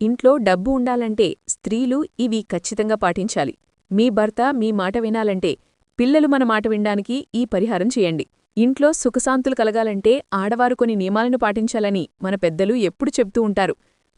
ఇంట్లో డబ్బు ఉండాలంటే స్త్రీలు ఇవి ఖచ్చితంగా పాటించాలి. మీ భర్త మీ మాట వినాలంటే పిల్లలు మన మాట వినడానికి ఈ పరిహారం చేయండి. ఇంట్లో సుఖశాంతులు కలగాలంటే ఆడవారు కొన్ని నియమాలను పాటించాలని మన పెద్దలు ఎప్పుడు చెప్తూ ఉంటారు.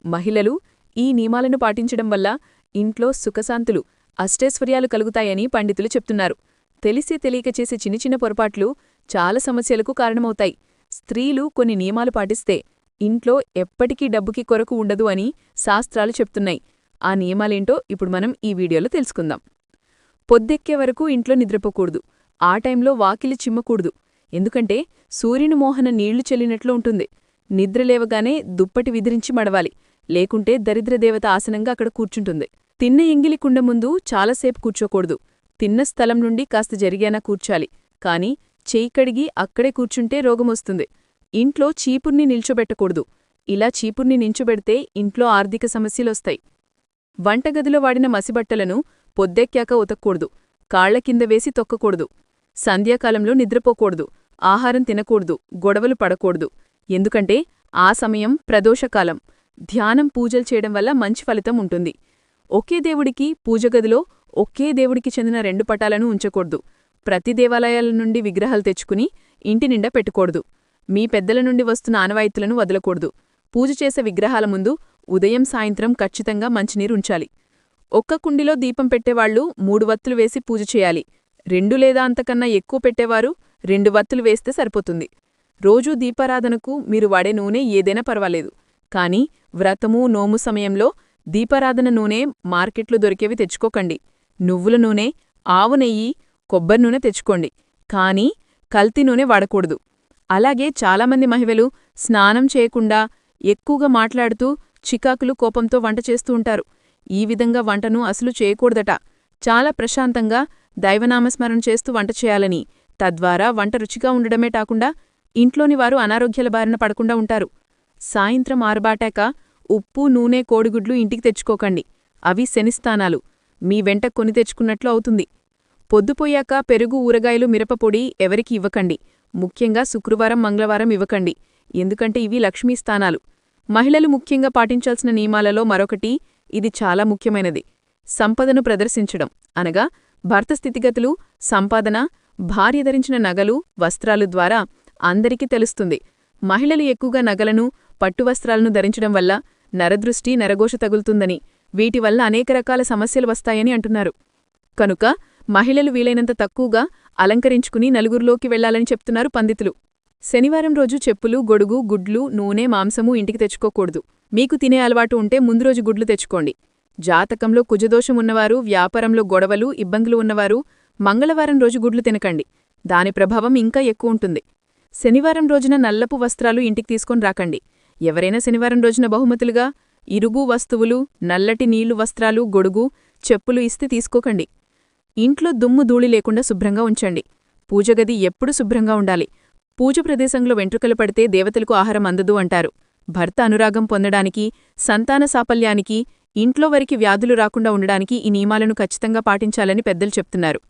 మహిళలు ఈ నియమాలను పాటించడం వల్ల ఇంట్లో సుఖశాంతులు అష్టైశ్వర్యాలు కలుగుతాయని పండితులు చెప్తున్నారు. తెలిసి తెలియక చేసే చిన్న చిన్న పొరపాట్లు చాలా సమస్యలకు కారణమవుతాయి. స్త్రీలు కొన్ని నియమాలు పాటిస్తే ఇంట్లో ఎప్పటికీ డబ్బుకి కొరకు ఉండదు అని శాస్త్రాలు చెప్తున్నాయి. ఆ నియమాలేంటో ఇప్పుడు మనం ఈ వీడియోలో తెలుసుకుందాం. పొద్దెక్కే వరకు ఇంట్లో నిద్రపోకూడదు. ఆ టైంలో వాకిలి చిమ్మకూడదు. ఎందుకంటే సూర్యుని మోహన నీళ్ళు చెల్లినట్లు ఉంటుంది. నిద్రలేవగానే దుప్పటి విదిరించి మడవాలి. లేకుంటే దరిద్రదేవత ఆసనంగా అక్కడ కూర్చుంటుంది. తిన్న ఎంగిలి కుండ ముందు చాలాసేపు కూర్చోకూడదు. తిన్న స్థలం నుండి కాస్త జరిగేనా కూర్చాలి. కాని చేయి కడిగి అక్కడే కూర్చుంటే రోగమొస్తుంది ఇంట్లో చీపుర్ని నిల్చోబెట్టకూడదు. ఇలా చీపుర్ని నించోబెడితే ఇంట్లో ఆర్థిక సమస్యలొస్తాయి. వంటగదిలో వాడిన మసిబట్టలను పొద్దెక్కాక ఉతక్కూడదు కాళ్ళ కింద వేసి తొక్కకూడదు. సంధ్యాకాలంలో నిద్రపోకూడదు. ఆహారం తినకూడదు. గొడవలు పడకూడదు. ఎందుకంటే ఆ సమయం ప్రదోషకాలం. ధ్యానం పూజలు చేయడం వల్ల మంచి ఫలితం ఉంటుంది. ఒకే దేవుడికి పూజగదిలో ఒకే దేవుడికి చెందిన రెండు పటాలను ఉంచకూడదు. ప్రతి దేవాలయాల నుండి విగ్రహాలు తెచ్చుకుని ఇంటి నిండా పెట్టుకూడదు మీ పెద్దల నుండి వస్తున్న ఆనవాయితులను వదలకూడదు. పూజ చేసే విగ్రహాల ముందు ఉదయం సాయంత్రం ఖచ్చితంగా మంచినీరు ఉంచాలి. ఒక్క కుండిలో దీపం పెట్టేవాళ్ళు మూడు వత్తులు వేసి పూజ చేయాలి. రెండు లేదా అంతకన్నా ఎక్కువ పెట్టేవారు రెండు వత్తులు వేస్తే సరిపోతుంది. రోజూ దీపారాధనకు మీరు వాడే నూనె ఏదైనా పర్వాలేదు. కాని వ్రతము నోము సమయంలో దీపారాధన నూనె మార్కెట్లో దొరికేవి తెచ్చుకోకండి. నువ్వుల నూనె ఆవు నెయ్యి కొబ్బరి నూనె తెచ్చుకోండి. కానీ కల్తీ నూనె వాడకూడదు. అలాగే చాలామంది మహిళలు స్నానం చేయకుండా ఎక్కువగా మాట్లాడుతూ చికాకులు కోపంతో వంట చేస్తూ ఉంటారు. ఈ విధంగా వంటను అసలు చేయకూడదట. చాలా ప్రశాంతంగా దైవనామస్మరణ చేస్తూ వంట చేయాలని. తద్వారా వంట రుచిగా ఉండడమే కాకుండా ఇంట్లోని వారు అనారోగ్యాల బారిన పడకుండా ఉంటారు. సాయంత్రం ఆరుబాటాక ఉప్పు నూనె కోడిగుడ్లు ఇంటికి తెచ్చుకోకండి. అవి శనిస్థానాలు. మీ వెంట కొని తెచ్చుకున్నట్లు అవుతుంది. పొద్దుపోయాక పెరుగు ఊరగాయలు మిరపపొడి ఎవరికి ఇవ్వకండి. ముఖ్యంగా శుక్రవారం మంగళవారం ఇవ్వకండి. ఎందుకంటే ఇవి లక్ష్మీస్థానాలు మహిళలు ముఖ్యంగా పాటించాల్సిన నియమాలలో మరొకటి ఇది చాలా ముఖ్యమైనది. సంపదను ప్రదర్శించడం. అనగా భర్త స్థితిగతులు సంపాదన భార్య ధరించిన నగలు వస్త్రాలు ద్వారా అందరికీ తెలుస్తుంది. మహిళలు ఎక్కువగా నగలను పట్టువస్త్రాలను ధరించడం వల్ల నరదృష్టి నరఘోష తగులుతుందని. వీటి వల్ల అనేక రకాల సమస్యలు వస్తాయని అంటున్నారు. కనుక మహిళలు వీలైనంత తక్కువగా అలంకరించుకుని నలుగురిలోకి వెళ్ళాలని చెప్తున్నారు పండితులు. శనివారం రోజు చెప్పులు గొడుగు గుడ్లు నూనె మాంసము ఇంటికి తెచ్చుకోకూడదు. మీకు తినే అలవాటు ఉంటే ముందు రోజు గుడ్లు తెచ్చుకోండి. జాతకంలో కుజదోషం ఉన్నవారు వ్యాపారంలో గొడవలు ఇబ్బందులు ఉన్నవారు మంగళవారం రోజు గుడ్లు తినకండి. దాని ప్రభావం ఇంకా ఎక్కువ ఉంటుంది. శనివారం రోజున నల్లపు వస్త్రాలు ఇంటికి తీసుకొని రాకండి. ఎవరైనా శనివారం రోజున బహుమతులుగా ఇరుగు వస్తువులు నల్లటి నీళ్ళు వస్త్రాలు గొడుగు చెప్పులు ఇస్తే తీసుకోకండి. ఇంట్లో దుమ్ము ధూళి లేకుండా శుభ్రంగా ఉంచండి. పూజగది ఎప్పుడు శుభ్రంగా ఉండాలి. పూజ ప్రదేశంలో వెంట్రుకలు పడితే దేవతలకు ఆహారం అందదు అంటారు. భర్త అనురాగం పొందడానికి సంతాన సాఫల్యానికి ఇంట్లో వరికి వ్యాధులు రాకుండా ఉండడానికి ఈ నియమాలను ఖచ్చితంగా పాటించాలని పెద్దలు చెప్తున్నారు.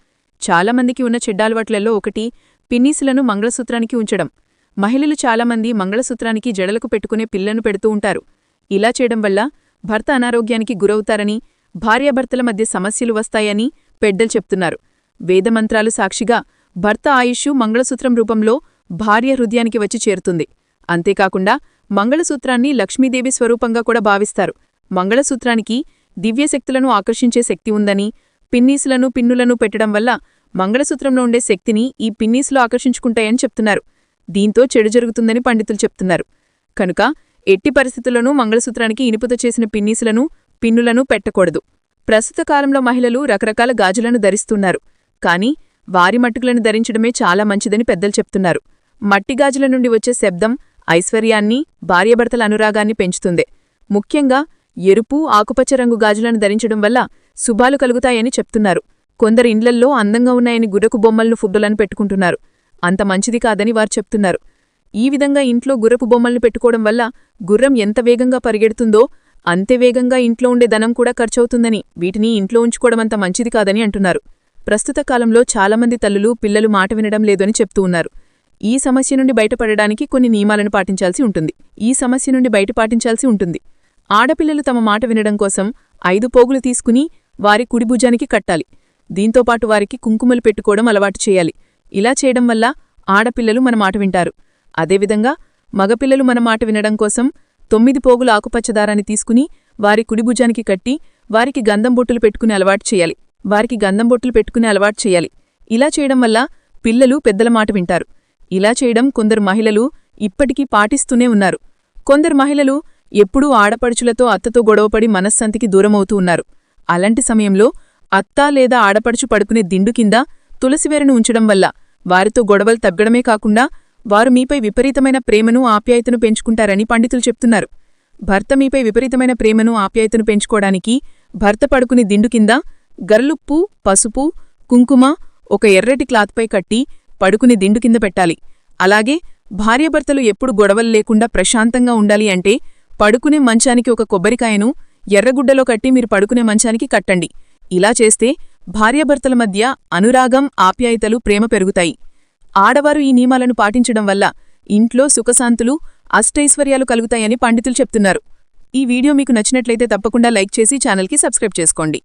చాలామందికి ఉన్న చెడ్డాలవాట్లలో ఒకటి పిన్నీసులను మంగళసూత్రానికి ఉంచడం. మహిళలు చాలామంది మంగళసూత్రానికి జడలకు పెట్టుకునే పిల్లను పెడుతూ ఉంటారు. ఇలా చేయడం వల్ల భర్త అనారోగ్యానికి గురవుతారని భార్యాభర్తల మధ్య సమస్యలు వస్తాయని పెడ్డలు చెప్తున్నారు. వేదమంత్రాలు సాక్షిగా భర్త ఆయుష్షు మంగళసూత్రం రూపంలో భార్య హృదయానికి వచ్చి చేరుతుంది. అంతేకాకుండా మంగళసూత్రాన్ని లక్ష్మీదేవి స్వరూపంగా కూడా భావిస్తారు. మంగళసూత్రానికి దివ్యశక్తులను ఆకర్షించే శక్తి ఉందని పిన్నీసులను పిన్నులను పెట్టడం వల్ల మంగళసూత్రంలో ఉండే శక్తిని ఈ పిన్నీసులు ఆకర్షించుకుంటాయని చెప్తున్నారు. దీంతో చెడు జరుగుతుందని పండితులు చెప్తున్నారు. కనుక ఎట్టి పరిస్థితుల్లోనూ మంగళసూత్రానికి ఇనుపుతో చేసిన పిన్నీసులను పిన్నులను పెట్టకూడదు. ప్రస్తుత కాలంలో మహిళలు రకరకాల గాజులను ధరిస్తున్నారు. కాని వారి మట్టుకులను ధరించడమే చాలా మంచిదని పెద్దలు చెప్తున్నారు. మట్టిగాజుల నుండి వచ్చే శబ్దం ఐశ్వర్యాన్ని భార్యభర్తల అనురాగాన్ని పెంచుతుంది. ముఖ్యంగా ఎరుపు ఆకుపచ్చ రంగు గాజులను ధరించడం వల్ల శుభాలు కలుగుతాయని చెప్తున్నారు. కొందరు ఇండ్లల్లో అందంగా ఉన్నాయని గుర్రపు బొమ్మలను ఫుడ్లను పెట్టుకుంటున్నారు. అంత మంచిది కాదని వారు చెప్తున్నారు. ఈ విధంగా ఇంట్లో గుర్రపు బొమ్మలను పెట్టుకోవడం వల్ల గుర్రం ఎంత వేగంగా పరిగెడుతుందో అంతే వేగంగా ఇంట్లో ఉండే ధనం కూడా ఖర్చవుతుందని వీటిని ఇంట్లో ఉంచుకోవడమంత మంచిది కాదని అంటున్నారు. ప్రస్తుత కాలంలో చాలామంది తల్లులు పిల్లలు మాట వినడం లేదని చెప్తూ ఉన్నారు. ఈ సమస్య నుండి బయటపడడానికి కొన్ని నియమాలను పాటించాల్సి ఉంటుంది. ఈ సమస్య నుండి బయట పాటించాల్సి ఉంటుంది. ఆడపిల్లలు తమ మాట వినడం కోసం ఐదు పోగులు తీసుకుని వారి కుడిభుజానికి కట్టాలి. దీంతోపాటు వారికి కుంకుమలు పెట్టుకోవడం అలవాటు చేయాలి. ఇలా చేయడం వల్ల ఆడపిల్లలు మన మాట వింటారు. అదేవిధంగా మగపిల్లలు మన మాట వినడం కోసం తొమ్మిది పోగుల ఆకుపచ్చదారాన్ని తీసుకుని వారి కుడిభుజానికి కట్టి వారికి గంధం బొట్టులు పెట్టుకునే అలవాటు చేయాలి. వారికి గంధం బొట్టులు పెట్టుకునే అలవాటు చేయాలి. ఇలా చేయడం వల్ల పిల్లలు పెద్దల మాట వింటారు. ఇలా చేయడం కొందరు మహిళలు ఇప్పటికీ పాటిస్తూనే ఉన్నారు. కొందరు మహిళలు ఎప్పుడూ ఆడపడుచులతో అత్తతో గొడవపడి మనశ్శాంతికి దూరమవుతూ ఉన్నారు. అలాంటి సమయంలో అత్త లేదా ఆడపడుచు పడుకునే దిండు కింద తులసివేరను ఉంచడం వల్ల వారితో గొడవలు తగ్గడమే కాకుండా వారు మీపై విపరీతమైన ప్రేమను ఆప్యాయతను పెంచుకుంటారని పండితులు చెప్తున్నారు. భర్త మీపై విపరీతమైన ప్రేమను ఆప్యాయతను పెంచుకోవడానికి భర్త పడుకుని దిండు కింద గర్లుప్పు పసుపు కుంకుమ ఒక ఎర్రటి క్లాత్పై కట్టి పడుకుని దిండు కింద పెట్టాలి. అలాగే భార్యాభర్తలు ఎప్పుడు గొడవలు లేకుండా ప్రశాంతంగా ఉండాలి అంటే పడుకునే మంచానికి ఒక కొబ్బరికాయను ఎర్రగుడ్డలో కట్టి మీరు పడుకునే మంచానికి కట్టండి. ఇలా చేస్తే భార్యాభర్తల మధ్య అనురాగం ఆప్యాయతలు ప్రేమ పెరుగుతాయి. ఆడవారు ఈ నియమాలను పాటించడం వల్ల ఇంట్లో సుఖశాంతులు అష్టైశ్వర్యాలు కలుగుతాయని పండితులు చెప్తున్నారు. ఈ వీడియో మీకు నచ్చినట్లయితే తప్పకుండా లైక్ చేసి ఛానల్కి సబ్స్క్రైబ్ చేసుకోండి.